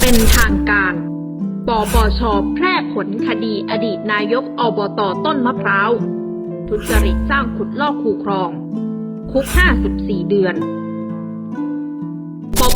เป็นทางการ ปปช แพร่ผลคดีอดีตนายกอบตต้นมะพร้าว ทุจริตสร้างขุดลอกคูครอง คุก 54 เดือน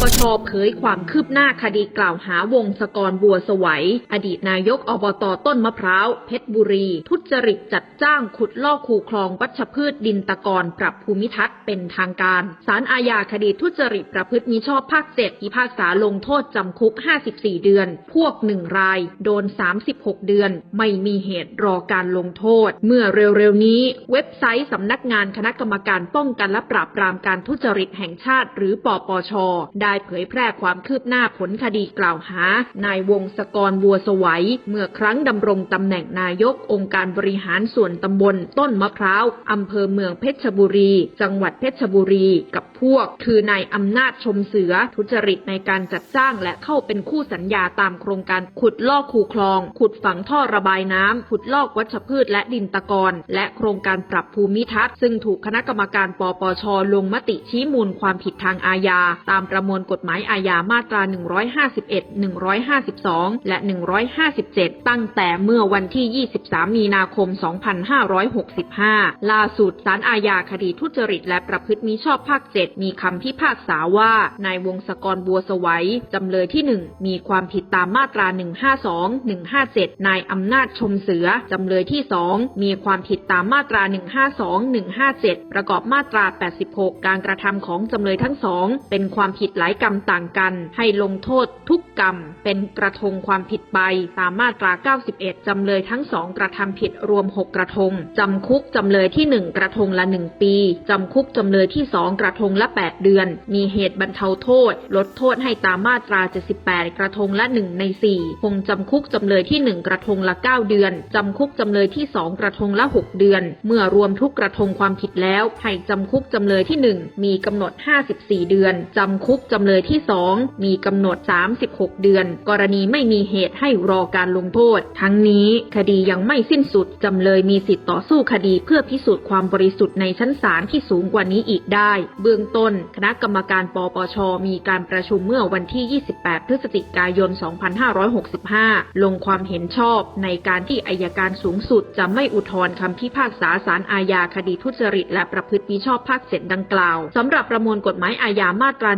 ปชเผยความคืบหน้าคดีกล่าวหาวงศกรบัวสวัย อดีตนายกอบตต้นมะพร้าว เพชรบุรี ทุจริตจัดจ้างขุดลอกคูคลองวัชพืชดินตะกอนปรับภูมิทัศน์เป็นทางการศาลอาญาคดีทุจริตประพฤติมิชอบภาคเจ็ดพิพากษาลงโทษจำคุก 54 เดือน พวกหนึ่งราย โดน 36 เดือน ไม่มีเหตุรอการลงโทษ เมื่อเร็วๆนี้ เว็บไซต์สำนักงานคณะกรรมการป้องกันและปราบปรามการทุจริตแห่งชาติ หรือปปชได้เผยแพร่ความคืบหน้าผลคดีกล่าวหา นายวงศกรบัวสวัย เมื่อครั้งดำรงตำแหน่งนายกองค์การบริหารส่วนตำบลต้นมะพร้าวอำเภอเมืองเพชรบุรี จังหวัดเพชรบุรี กับพวก คือนายอำนาจชมเสือ ทุจริตในการจัดจ้างและเข้าเป็นคู่สัญญาตามโครงการขุดลอกคูคลอง ขุดฝังท่อระบายน้ำขุดลอกวัชพืชและดินตะกอนและโครงการปรับภูมิทัศน์ซึ่งถูกคณะกรรมการปปชลงมติชี้มูลความผิดทางอาญา ตามประมวลกฎหมายอาญามาตรา 151 152 และ 157 ตั้งแต่เมื่อวันที่ 23 มีนาคม 2565 ล่าสุดศาลอาญาคดีทุจริตและประพฤติมิชอบภาค 7 มีคำพิพากษาว่า นายวงศกรบัวสวัยจำเลยที่ 1 มีความผิดตามมาตรา 152 157 นายอำนาจชมเสือจำเลยที่ 2 มีความผิดตามมาตรา 152 157 ประกอบมาตรา 86 การกระทำของจำเลยทั้งสองเป็นความผิดหลายกรรมต่างกัน ให้ลงโทษทุกกรรม เป็นกระทงความผิดไป ตามมาตรา 91 จำเลยทั้งสองกระทำผิดรวม 6 กระทง จำคุกจำเลยที่ 1 กระทงละ 1 ปี จำคุกจำเลยที่ 2 กระทงละ 8 เดือน มีเหตุบรรเทาโทษ ลดโทษให้ตามมาตรา 78 กระทงละ 1 ใน 4 คงจำคุกจำเลยที่ 1 กระทงละ 9 เดือน จำคุกจำเลยที่ 2 กระทงละ 6 เดือน เมื่อรวมทุกกระทงความผิดแล้วให้จำคุกจำเลยที่ 1 มีกำหนด 54 เดือนจำคุกจำเลยที่ 2 มีกำหนด 36 เดือน กรณีไม่มีเหตุให้รอการลงโทษ ทั้งนี้คดียังไม่สิ้นสุด จำเลยมีสิทธิ์ต่อสู้คดีเพื่อพิสูจน์ความบริสุทธิ์ในชั้นศาลที่สูงกว่านี้อีกได้ เบื้องต้น คณะกรรมการปปช มีการประชุมเมื่อวันที่ 28 พฤศจิกายน 2565 ลงความเห็นชอบในการที่อายการสูงสุด จะไม่อุทธรณ์คำพิพากษาศาลอาญาคดีทุจริต และประพฤติมิชอบภาคเจ็ดดังกล่าวสำหรับประมวลกฎหมายอาญามาตรา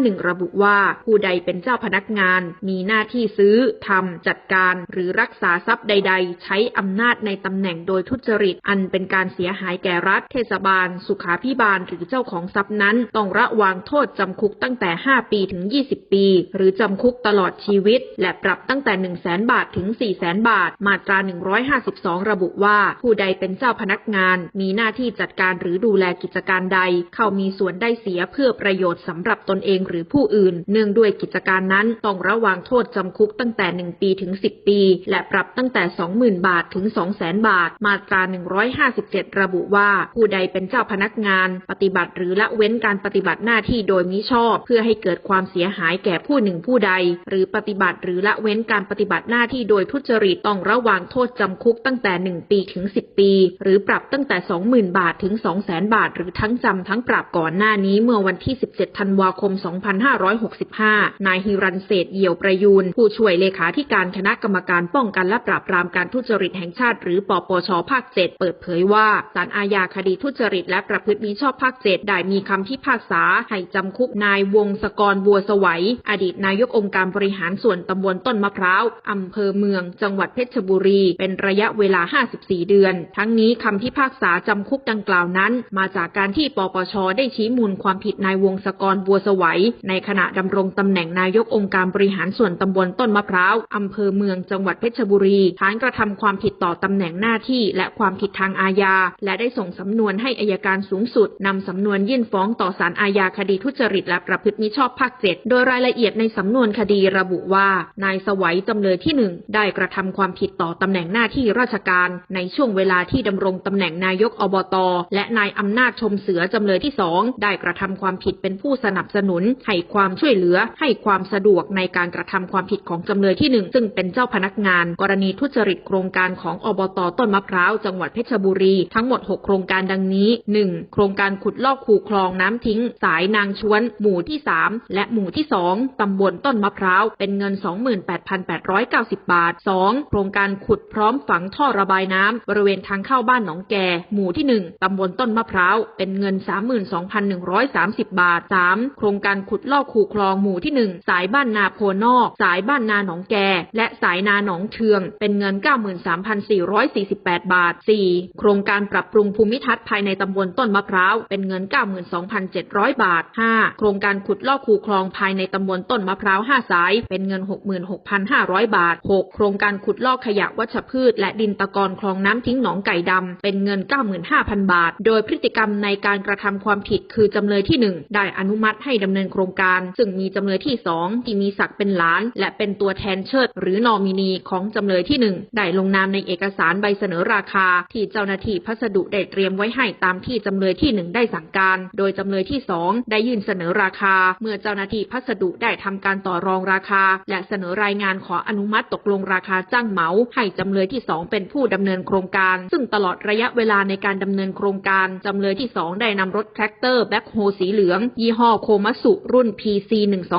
151ระบุว่า ผู้ใดเป็นเจ้าพนักงาน มีหน้าที่ซื้อทำจัดการ หรือรักษาทรัพย์ใด ๆ ใช้อำนาจในตำแหน่งโดยทุจริต อันเป็นการเสียหายแก่รัฐ เทศบาล สุขาพิบาลหรือเจ้าของทรัพย์นั้น ต้องระวางโทษจำคุกตั้งแต่ 5 ปีถึง 20 ปี หรือจำคุกตลอดชีวิต และปรับตั้งแต่ 1 0 0 0 0แบาทถึง 4 0 0 0 0 0บาท มาตรา 152 ระบุว่า ผู้ใดเป็นเจ้าพนักงาน มีหน้าที่จัดการหรือดูแลกิจการใด เข้ามีส่วนได้เสียเพื่อประโยชน์สำหรับตนเองหรือผู้อื่น เนื่องด้วยกิจการนั้นต้องระวางโทษจำคุกตั้งแต่ 1 ปีถึง 10 ปี และปรับตั้งแต่ 20,000 บาทถึง 200,000 บาท มาตรา 157 ระบุว่า ผู้ใดเป็นเจ้าพนักงาน ปฏิบัติหรือละเว้นการปฏิบัติหน้าที่โดยมิชอบ เพื่อให้เกิดความเสียหายแก่ผู้หนึ่งผู้ใด หรือปฏิบัติหรือละเว้นการปฏิบัติหน้าที่โดยทุจริตต้องระวางโทษจำคุกตั้งแต่ 1 ปีถึง 10 ปี หรือปรับตั้งแต่ 20,000 บาทถึง 200,000 บาท หรือทั้งจำทั้งปรับก่อนหน้านี้เมื่อวันที่ 17 ธันวาคม2565 นายฮิรันเศษเหี่ยวประยูน ผู้ช่วยเลขาธิการคณะกรรมการป้องกันและปราบปรามการทุจริตแห่งชาติ หรือปปชภาค 7 เปิดเผยว่าศาลอาญาคดีทุจริตและประพฤติมิชอบภาค 7 ได้มีคำพิพากษาให้จำคุกนายวงศกรบัวสวัย อดีตนายกองค์การบริหารส่วนตำบลต้นมะพร้าวอำเภอเมือง จังหวัดเพชรบุรี เป็นระยะเวลา 54 เดือน ทั้งนี้คำพิพากษาจำคุกดังกล่าวนั้น มาจากการที่ปปชได้ชี้มูลความผิดนายวงศกรบัวสวัยในขณะดำรงตำแหน่งนายกองค์การบริหารส่วนตำบลต้นมะพร้าวอำเภอเมืองจังหวัดเพชรบุรีฐานกระทำความผิดต่อตำแหน่งหน้าที่ และความผิดทางอาญา และได้ส่งสำนวนให้อายการสูงสุดนำสำนวนยื่นฟ้องต่อศาลอาญาคดีทุจริตและประพฤติมิชอบภาค7โดยรายละเอียดในสำนวนคดีระบุว่า นายสวัยจำเลยที่1ได้กระทำความผิดต่อตำแหน่งหน้าที่ราชการ ในช่วงเวลาที่ดำรงตำแหน่งนายกอบต และนายอำนาจชมเสือจำเลยที่2ได้กระทำความผิดเป็นผู้สนับสนุนให้ความช่วยเหลือ ให้ความสะดวกในการกระทำความผิดของจำเลยที่ 1 ซึ่งเป็นเจ้าพนักงาน กรณีทุจริตโครงการของอบตต้นมะพร้าวจังหวัดเพชรบุรี ทั้งหมด 6 โครงการดังนี้ 1. โครงการขุดลอกคูคลองน้ำทิ้ง สายนางชวน หมู่ที่ 3 และหมู่ที่ 2ตำบลต้นมะพร้าวเป็นเงิน 28,890 บาท 2. โครงการขุดพร้อมฝังท่อระบายน้ำบริเวณทางเข้าบ้านหนองแก หมู่ที่ 1ตำบลต้นมะพร้าวเป็นเงิน 32,130 บาท 3. โครงการขุดลอกคูคลองหมู่ที่ 1 สายบ้านนาโพนอก สายบ้านนาหนองแก และสายนาหนองเชือง เป็นเงิน 93,448 บาท 4. โครงการปรับปรุงภูมิทัศน์ภายในตำบลต้นมะพร้าว เป็นเงิน 92,700 บาท 5. โครงการขุดลอกคูคลองภายในตำบลต้นมะพร้าว 5 สาย เป็นเงิน 66,500 บาท 6. โครงการขุดลอกขยะวัชพืช และดินตะกอนคลองน้ำทิ้งหนองไก่ดำ เป็นเงิน 95,000 บาท โดยพฤติกรรมในการกระทำความผิดคือจำเลยที่ 1 ได้อนุมัติให้ดำเนินโครงรงการ ซึ่งมีจำเลยที่2ที่มีศักดิ์เป็นหลาน และเป็นตัวแทนเชิด หรือนอมินีของจำเลยที่1ได้ลงนามในเอกสารใบเสนอราคา ที่เจ้าหน้าที่พัสดุได้เตรียมไว้ให้ตามที่จำเลยที่1ได้สั่งการ โดยจำเลยที่2ได้ยื่นเสนอราคา เมื่อเจ้าหน้าที่พัสดุได้ทำการต่อรองราคา และเสนอรายงานขออนุมัติตกลงราคาจ้างเหมา ให้จำเลยที่2เป็นผู้ดำเนินโครงการ ซึ่งตลอดระยะเวลาในการดำเนินโครงการจำเลยที่2ได้นำรถแทรกเตอร์แบ็คโฮสีเหลือง ยี่ห้อโคมัสุรุ่น PC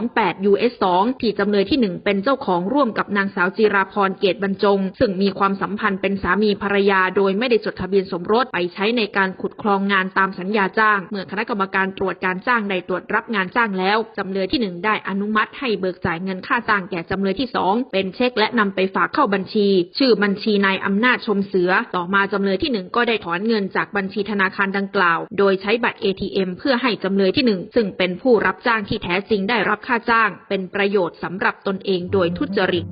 128 US 2ที่จำเลยที่ 1 เป็นเจ้าของร่วมกับนางสาวจิราพรเกตบรรจง ซึ่งมีความสัมพันธ์เป็นสามีภรรยา โดยไม่ได้จดทะเบียนสมรสไปใช้ในการขุดคลองงานตามสัญญาจ้าง เมื่อคณะกรรมการตรวจการจ้างได้ตรวจรับงานจ้างแล้วจำเลยที่ 1 ได้อนุมัติให้เบิกจ่ายเงินค่าจ้างแก่จำเลยที่ 2 เป็นเช็คและนำไปฝากเข้าบัญชี ชื่อบัญชีนายอำนาจชมเสือ ต่อมาจำเลยที่ 1 ก็ได้ถอนเงินจากบัญชีธนาคารดังกล่าว โดยใช้บัตร ATM เพื่อให้จำเลยที่ 1 ซึ่งเป็นผู้รับจ้างจ้างที่แท้จริงได้รับค่าจ้าง เป็นประโยชน์สำหรับตนเองโดยทุจริต